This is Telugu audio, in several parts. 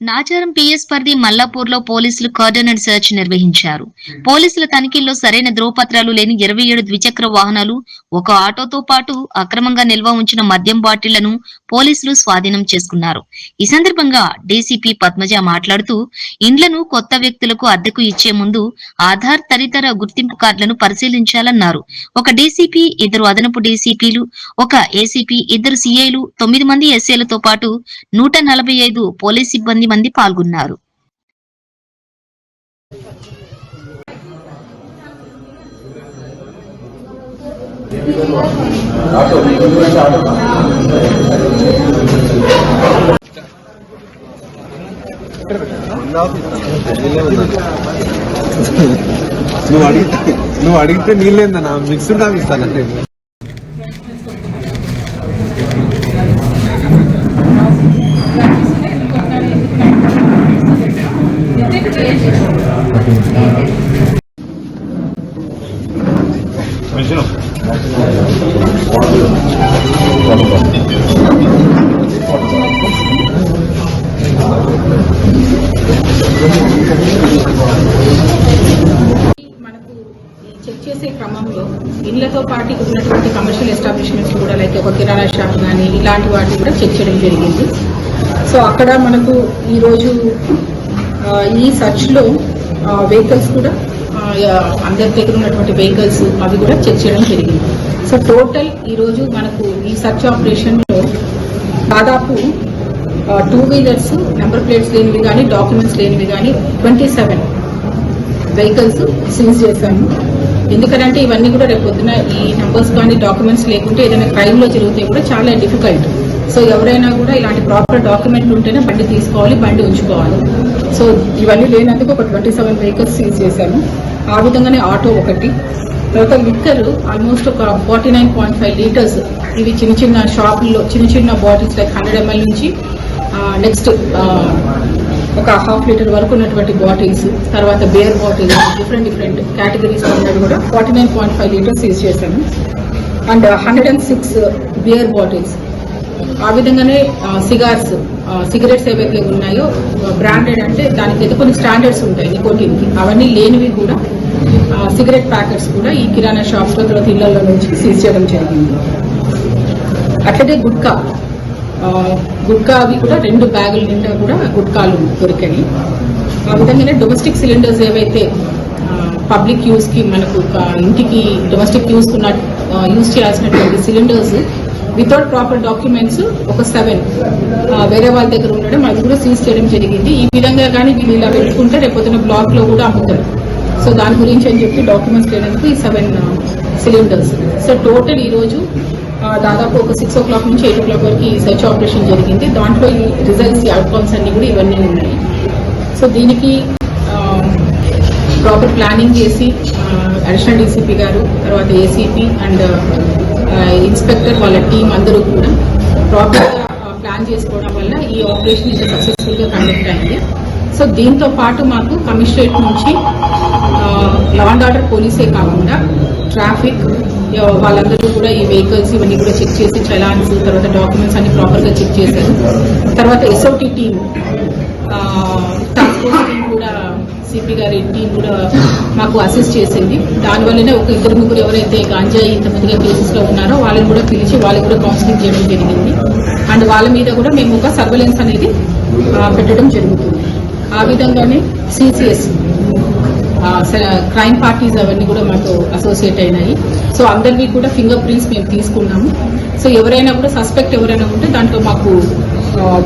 నాచారం పిఎస్ పరిధి మల్లాపూర్లో పోలీసులు కార్డనర్ సెర్చ్ నిర్వహించారు. పోలీసుల తనిఖీల్లో సరైన ధ్రువపత్రాలు లేని ఇరవై ఏడు ద్విచక్ర వాహనాలు ఒక ఆటోతో పాటు అక్రమంగా నిల్వ ఉంచిన మద్యం బాటిళ్ళను పోలీసులు స్వాధీనం చేసుకున్నారు. ఈ సందర్భంగా డీసీపీ పద్మజ మాట్లాడుతూ ఇండ్లను కొత్త వ్యక్తులకు అద్దెకు ఇచ్చే ముందు ఆధార్ తదితర గుర్తింపు కార్డులను పరిశీలించాలన్నారు. ఒక డీసీపీ ఇద్దరు అదనపు డీసీపీలు ఒక ఏసీపీ ఇద్దరు సీఐలు తొమ్మిది మంది ఎస్ఏలతో పాటు నూట నలభై ఐదు పోలీస్ సిబ్బంది మంది పాల్గొన్నారు. నువ్వు అడిగితే నువ్వు అడిగితే నీళ్ళేందన్నా? మిక్స్డ్ దాకా ఇస్తానంటే చేసే క్రమంలో ఇళ్ళతో పాటు ఉన్నటువంటి కమర్షియల్ ఎస్టాబ్లిష్మెంట్స్ కూడా లైక్ ఒక కిరాణా షాప్ కానీ ఇలాంటి వాటిని కూడా చెక్ చేయడం జరిగింది. సో అక్కడ మనకు ఈరోజు ఈ సర్చ్లో వెహికల్స్ కూడా అందరి దగ్గర ఉన్నటువంటి వెహికల్స్ అవి కూడా చెక్ చేయడం జరిగింది. సో టోటల్ ఈరోజు మనకు ఈ సర్చ్ ఆపరేషన్లో దాదాపు టూ వీలర్స్ నెంబర్ ప్లేట్స్ లేనివి కానీ డాక్యుమెంట్స్ లేనివి కానీ ట్వంటీ సెవెన్ వెహికల్స్ సీజ్ చేశాము. ఎందుకంటే ఇవన్నీ కూడా రేపు పొద్దున ఈ నెంబర్స్ కానీ డాక్యుమెంట్స్ లేకుంటే ఏదైనా క్రైమ్లో జరిగితే కూడా చాలా డిఫికల్ట్ సో ఎవరైనా కూడా ఇలాంటి ప్రాపర్ డాక్యుమెంట్లు ఉంటేనే బండి తీసుకోవాలి బండి ఉంచుకోవాలి. సో ఇవన్నీ లేనందుకు ఒక ట్వంటీ సెవెన్ వెహికల్స్ సీజ్ చేశాము ఆ విధంగానే ఆటో ఒకటి. తర్వాత లిక్కర్ ఆల్మోస్ట్ ఒక forty nine point five litres ఇవి చిన్న చిన్న షాపుల్లో చిన్న చిన్న బాటిల్స్ లైక్ హండ్రెడ్ ఎంఎల్ నుంచి నెక్స్ట్ ఒక హాఫ్ లీటర్ వరకు ఉన్నటువంటి బాటిల్స్ తర్వాత beer bottles different different categories ఉన్నది కూడా forty nine point five litres use చేశాను. And hundred and six beer bottles ఆ విధంగానే సిగార్స్ సిగరెట్స్ ఏవైతే ఉన్నాయో బ్రాండెడ్ అంటే దానికి అయితే కొన్ని స్టాండర్డ్స్ ఉంటాయి నికోటిన్కి అవన్నీ లేనివి కూడా సిగరెట్ ప్యాకెట్స్ కూడా ఈ కిరాణా షాప్స్లో తర్వాత ఇళ్ళలో నుంచి సీజ్ చేయడం జరిగింది. అట్లనే గుట్కా గుట్కా అవి కూడా రెండు బ్యాగుల నిండా కూడా గుట్కాలు దొరికాయి. ఆ విధంగానే డొమెస్టిక్ సిలిండర్స్ ఏవైతే పబ్లిక్ యూస్కి మనకు ఇంటికి డొమెస్టిక్ యూస్ ఉన్న యూస్ చేయాల్సినటువంటి సిలిండర్స్ వితౌట్ ప్రాపర్ డాక్యుమెంట్స్ ఒక సెవెన్ వేరే వాళ్ళ దగ్గర ఉండడం అది కూడా సీజ్ చేయడం జరిగింది. ఈ విధంగా కానీ వీళ్ళు ఇలా పెట్టుకుంటే రేపొద్దున బ్లాక్లో కూడా అమ్ముతారు. సో దాని గురించి అని చెప్పి డాక్యుమెంట్స్ లేనందుకు ఈ సెవెన్ సిలిండర్స్ సో టోటల్ ఈ రోజు దాదాపు ఒక సిక్స్ ఓ క్లాక్ నుంచి ఎయిట్ ఓ క్లాక్ వరకు ఈ సెర్చ్ ఆపరేషన్ జరిగింది. దాంట్లో ఈ రిజల్ట్స్ ఈ అవుట్కమ్స్ అన్ని కూడా ఇవన్నీ ఉన్నాయి. సో దీనికి ప్రాపర్ ప్లానింగ్ చేసి అడిషనల్ డీసీపీ గారు తర్వాత ఏసీపీ అండ్ ఇన్స్పెక్టర్ వాళ్ళ టీం అందరూ కూడా ప్రాపర్గా ప్లాన్ చేసుకోవడం వల్ల ఈ ఆపరేషన్ ఇంత సక్సెస్ఫుల్గా కండక్ట్ అయింది. సో దీంతో పాటు మాకు కమిషనరేట్ నుంచి లా అండ్ ఆర్డర్ పోలీసే కాకుండా ట్రాఫిక్ వాళ్ళందరూ కూడా ఈ వెహికల్స్ ఇవన్నీ కూడా చెక్ చేసి చలాన్స్ తర్వాత డాక్యుమెంట్స్ అన్ని ప్రాపర్గా చెక్ చేశారు. తర్వాత SOT team task force team కూడా గారి టీం కూడా మాకు అసిస్ట్ చేసింది. దానివల్లనే ఒక ఇద్దరు ముగ్గురు ఎవరైతే గాంజాయి ఇంతమందిగా కేసెస్లో ఉన్నారో వాళ్ళని కూడా పిలిచి వాళ్ళకి కూడా కౌన్సిలింగ్ చేయడం జరిగింది. అండ్ వాళ్ళ మీద కూడా మేము ఒక సర్వేలెన్స్ అనేది పెట్టడం జరుగుతుంది. ఆ విధంగానే సిసిఎస్ క్రైమ్ పార్టీస్ అవన్నీ కూడా మాతో అసోసియేట్ అయినాయి. సో అందరివి కూడా ఫింగర్ ప్రింట్స్ మేము తీసుకున్నాము. సో ఎవరైనా కూడా సస్పెక్ట్ ఎవరైనా ఉంటే దాంట్లో మాకు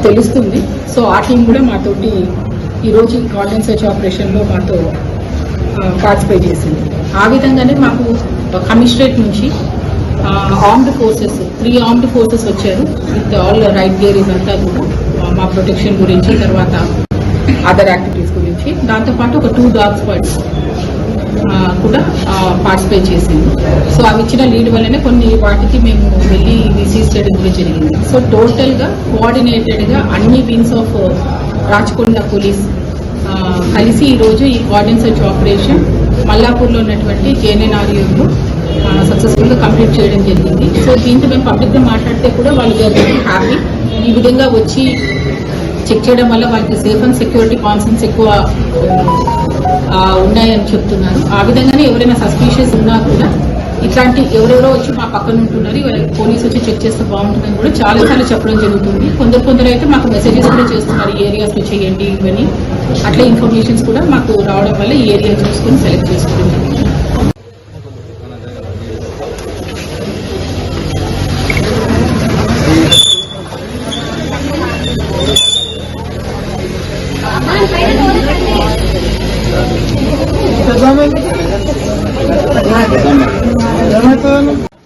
తెలుస్తుంది. సో ఆ టీం కూడా మాతోటి ఈరోజు ఈ ఆన్లైన్ సెర్చ్ ఆపరేషన్లో మాతో పార్టిసిపేట్ చేసింది. ఆ విధంగానే మాకు కమిషనరేట్ నుంచి armed forces three armed forces వచ్చారు. విత్ ఆల్ రైట్ గేర్ ఇదంతా కూడా మా ప్రొటెక్షన్ గురించి తర్వాత అదర్ యాక్టివిటీస్ గురించి. దాంతోపాటు ఒక టూ డాగ్ స్క్వాడ్స్ కూడా పార్టిసిపేట్ చేసింది. సో అవి ఇచ్చిన లీడ్ వల్లనే కొన్ని వాటికి మేము వెళ్ళి విసీజ్ చేయడం కూడా జరిగింది. సో టోటల్గా కోఆర్డినేటెడ్గా అన్ని వింగ్స్ ఆఫ్ రాచకొండ పోలీస్ కలిసి ఈరోజు ఈ కోఆర్డినేట్ సెర్చ్ ఆపరేషన్ మల్లాపూర్లో ఉన్నటువంటి జేఎన్ఎన్ఆర్యూలో సక్సెస్ఫుల్గా కంప్లీట్ చేయడం జరిగింది. సో దీంతో మేము పబ్లిక్గా మాట్లాడితే కూడా వాళ్ళు హ్యాపీ ఈ విధంగా వచ్చి చెక్ చేయడం వల్ల వాళ్ళకి సేఫ్ అండ్ సెక్యూరిటీ కాన్సర్న్స్ ఎక్కువ ఉన్నాయని చెప్తున్నారు. ఆ విధంగానే ఎవరైనా సస్పీషియస్ ఉన్నా కూడా ఇట్లాంటి ఎవరెవరో వచ్చి మా పక్కన ఉంటున్నారు వాళ్ళకి పోలీస్ వచ్చి చెక్ చేస్తే బాగుంటుందని కూడా చాలా సార్లు చెప్పడం జరుగుతుంది. కొందరు కొందరు అయితే మాకు మెసేజెస్ కూడా చేస్తున్నారు ఈ ఏరియాస్ చేయండి ఇవన్నీ. అట్లా ఇన్ఫర్మేషన్స్ కూడా మాకు రావడం వల్ల ఈ ఏరియా చూసుకొని సెలెక్ట్ చేసుకుంటున్నాం. bacana.